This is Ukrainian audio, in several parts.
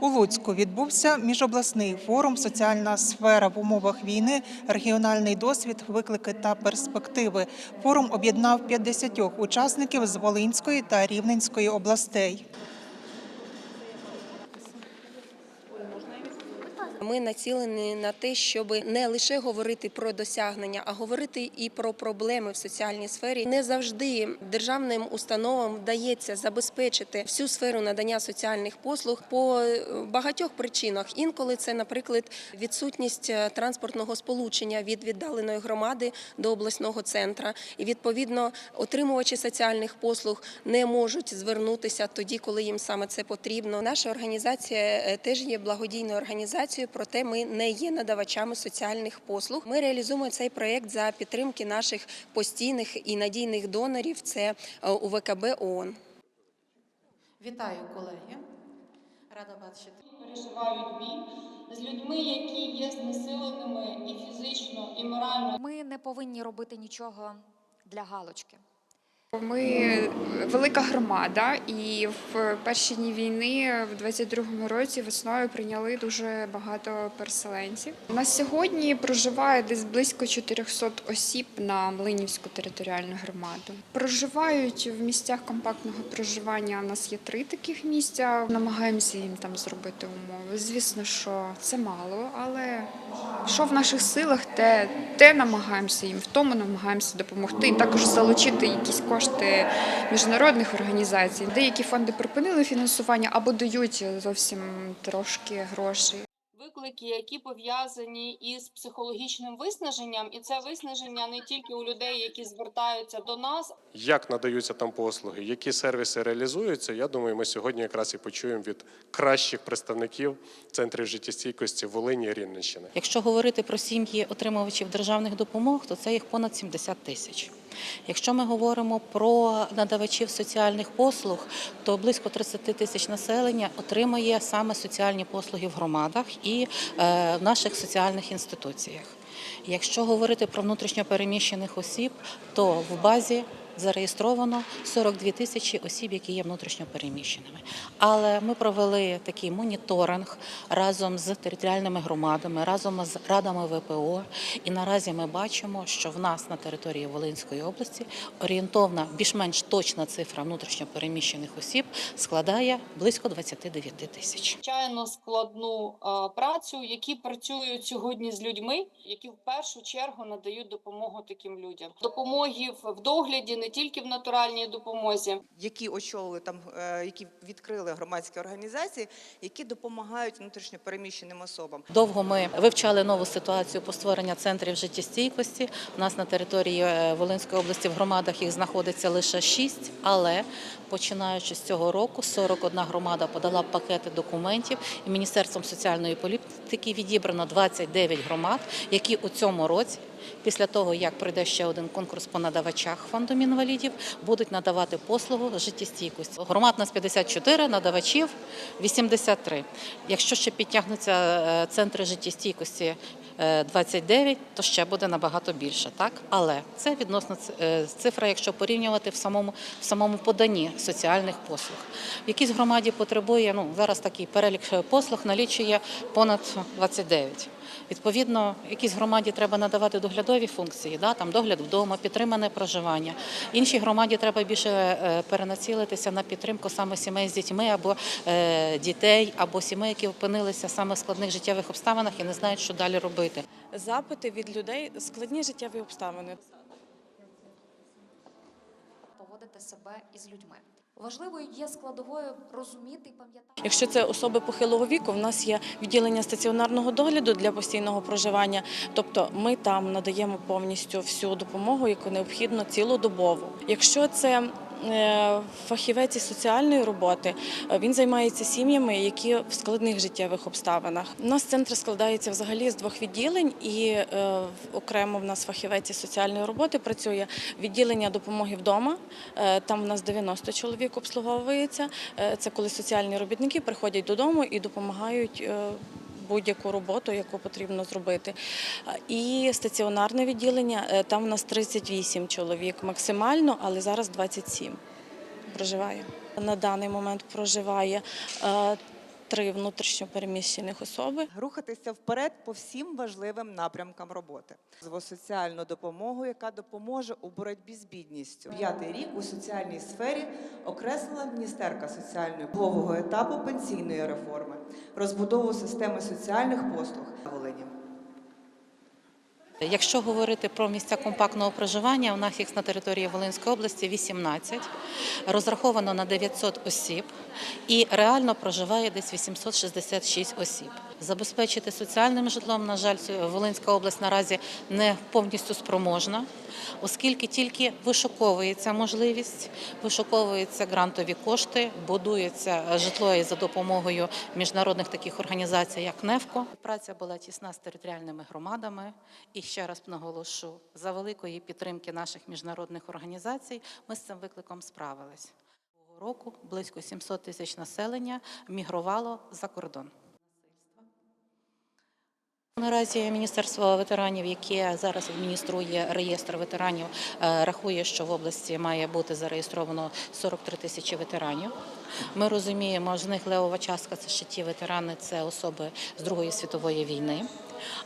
У Луцьку відбувся міжобласний форум Соціальна сфера в умовах війни, регіональний досвід, виклики та перспективи. Форум об'єднав 50 учасників з Волинської та Рівненської областей. Ми націлені на те, щоб не лише говорити про досягнення, а говорити і про проблеми в соціальній сфері. Не завжди державним установам вдається забезпечити всю сферу надання соціальних послуг по багатьох причинах. Інколи це, наприклад, відсутність е, транспортного сполучення від віддаленої громади до обласного центра, і відповідно отримувачі соціальних послуг не можуть звернутися тоді, коли їм саме це потрібно. Наша організація е, теж є благодійною організацією, проте ми не є надавачами соціальних послуг. Ми реалізуємо цей проект за підтримки наших постійних і надійних донорів. Це е, УВКБ ООН. Вітаю, колеги. Рада бачити. переживають біль з людьми, які є знесиленими і фізично, і морально. Ми не повинні робити нічого для галочки. Ми велика громада, і в перші дні війни, в 22-му році, весною прийняли дуже багато переселенців. На сьогодні проживає десь близько 400 осіб на Млинівську територіальну громаду. Проживають в місцях компактного проживання. У нас є три таких місця. Намагаємося їм там зробити умови. Звісно, що це мало, але що в наших силах, те, те намагаємося їм, в тому намагаємося допомогти. І також залучити якісь кошти міжнародних організацій. Деякі фонди припинили фінансування або дають зовсім трошки грошей. Виклики, які пов'язані із психологічним виснаженням, і це виснаження не тільки у людей, які звертаються до нас, Як надаються там послуги, які сервіси реалізуються, я думаю, ми сьогодні якраз і почуємо від кращих представників центрів життєстійкості Волині і Рівненщини. Якщо говорити про сім'ї отримувачів державних допомог, то це їх понад 70 тисяч. Якщо ми говоримо про надавачів соціальних послуг, то близько 30 тисяч населення отримує саме соціальні послуги в громадах і е, в наших соціальних інституціях. Якщо говорити про внутрішньопереміщених осіб, то в базі зареєстровано 42 тисячі осіб, які є внутрішньопереміщеними. Але ми провели такий моніторинг разом з територіальними громадами, разом з радами ВПО. І наразі ми бачимо, що в нас на території Волинської області орієнтовна, більш-менш точна цифра внутрішньопереміщених осіб складає близько 29 тисяч. чайно складну працю, які працюють сьогодні з людьми, які в першу чергу надають допомогу таким людям. Допомоги в догляді не тільки в натуральній допомозі. які очолили там, е, які відкрили громадські організації, які допомагають внутрішньопереміщеним особам. Довго ми вивчали нову ситуацію по створенню центрів життєстійкості. У нас на території е, Волинської області в громадах їх знаходиться лише шість, але починаючи з цього року, 41 громада подала пакети документів, і Міністерством соціальної політики відібрано 29 громад, які у цьому році. Після того, як пройде ще один конкурс по надавачах фондом інвалідів, будуть надавати послугу життєстійкості. Громад у нас 54, надавачів 83. Якщо ще підтягнуться е, центри життєстійкості 29, то ще буде набагато більше, так? Але це відносно е, цифра, якщо порівнювати в самому, в самому поданні соціальних послуг. В якійсь громаді потребує, ну зараз такий перелік е, послуг налічує понад 29. Відповідно, якійсь громаді треба надавати доглядові функції, да, там догляд вдома, підтримане проживання. Іншій громаді треба більше е, перенацілитися на підтримку саме сімей з дітьми або е, дітей, або сімей, які опинилися саме в складних життєвих обставинах і не знають, що далі робити. запити від людей складні життєві обставини. Поводити себе із людьми. Важливою є складовою розуміти і пам'ятати. Якщо це особи похилого віку, в нас є відділення стаціонарного догляду для постійного проживання. Тобто ми там надаємо повністю всю допомогу, яку необхідно цілодобово. Якщо це Фахівець із соціальної роботи е, він займається сім'ями, які в складних життєвих обставинах. У нас центр складається взагалі з двох відділень, і е, окремо в нас фахівець із соціальної роботи працює відділення допомоги вдома. Е, Там в нас 90 чоловік обслуговується. Е, Це коли соціальні робітники приходять додому і допомагають. Будь-яку роботу, яку потрібно зробити. І стаціонарне відділення, е, там у нас 38 чоловік максимально, але зараз 27 проживає. На даний момент проживає е, три внутрішньо переміщених особи. Рухатися вперед по всім важливим напрямкам роботи. Соціальну допомогу, яка допоможе у боротьбі з бідністю. П'ятий рік у соціальній сфері окреслила міністерка соціальної нового етапу пенсійної реформи, розбудову системи соціальних послуг Волині. Якщо говорити про місця компактного проживання, у нас їх на території Волинської області 18, розраховано на 900 осіб і реально проживає десь 866 осіб. Забезпечити соціальним житлом, на жаль, Волинська область наразі не повністю спроможна, оскільки тільки вишуковується можливість, вишуковуються грантові кошти, будується житло і за допомогою міжнародних таких організацій, як НЕФКО. Праця була тісна з територіальними громадами. І ще раз наголошу, за великої підтримки наших міжнародних організацій ми з цим викликом справились. Року близько 700 тисяч населення мігрувало за кордон. Наразі Міністерство ветеранів, яке зараз адмініструє реєстр ветеранів, е, рахує, що в області має бути зареєстровано 43 тисячі ветеранів. Ми розуміємо, з них левова частка це ще ті ветерани, це особи з Другої світової війни.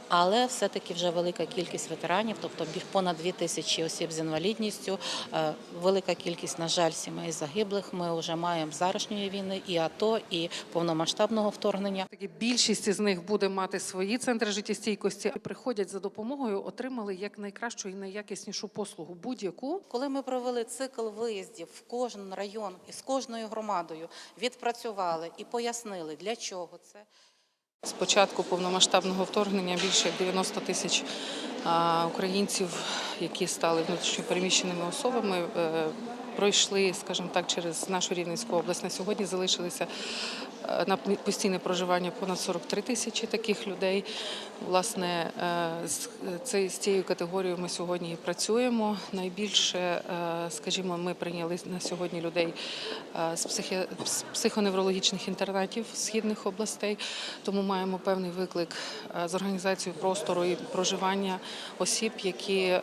Але все-таки вже велика кількість ветеранів, тобто бі- понад 2 тисячі осіб з інвалідністю, е, велика кількість, на жаль, сімей загиблих. Ми вже маємо з зарашньої війни і АТО, і повномасштабного вторгнення. Більшість із них буде мати свої центри життєстійкості. Приходять за допомогою, отримали як найкращу і найякіснішу послугу будь-яку. Коли ми провели цикл виїздів в кожен район і з кожною громадою, відпрацювали і пояснили, для чого це. З початку повномасштабного вторгнення більше як 90 тисяч українців, які стали внутрішньопереміщеними особами, е, пройшли, скажімо так, через нашу Рівненську область. На сьогодні залишилися е, на постійне проживання понад 43 тисячі таких людей. Власне, е, з, цією категорією ми сьогодні і працюємо. Найбільше, скажімо, ми прийняли на сьогодні людей з, психі... з психоневрологічних інтернатів східних областей, тому маємо певний виклик з організацією простору і проживання осіб, які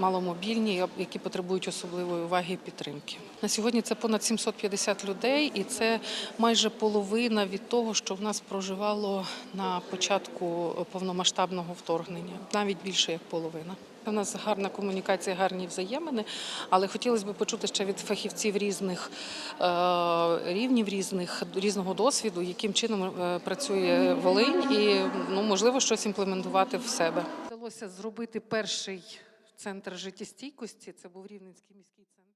маломобільні, які потребують особливої уваги і підтримки. На сьогодні це понад 750 людей, і це майже половина від того, що в нас проживало на початку повномасштабного вторгнення, навіть більше як половина. У нас гарна комунікація, гарні взаємини, але хотілося б почути ще від фахівців різних е, рівнів, різних різного досвіду, яким чином е, працює Волинь, і ну можливо щось імплементувати в себе. Вдалося зробити перший центр життєстійкості. Це був Рівненський міський центр.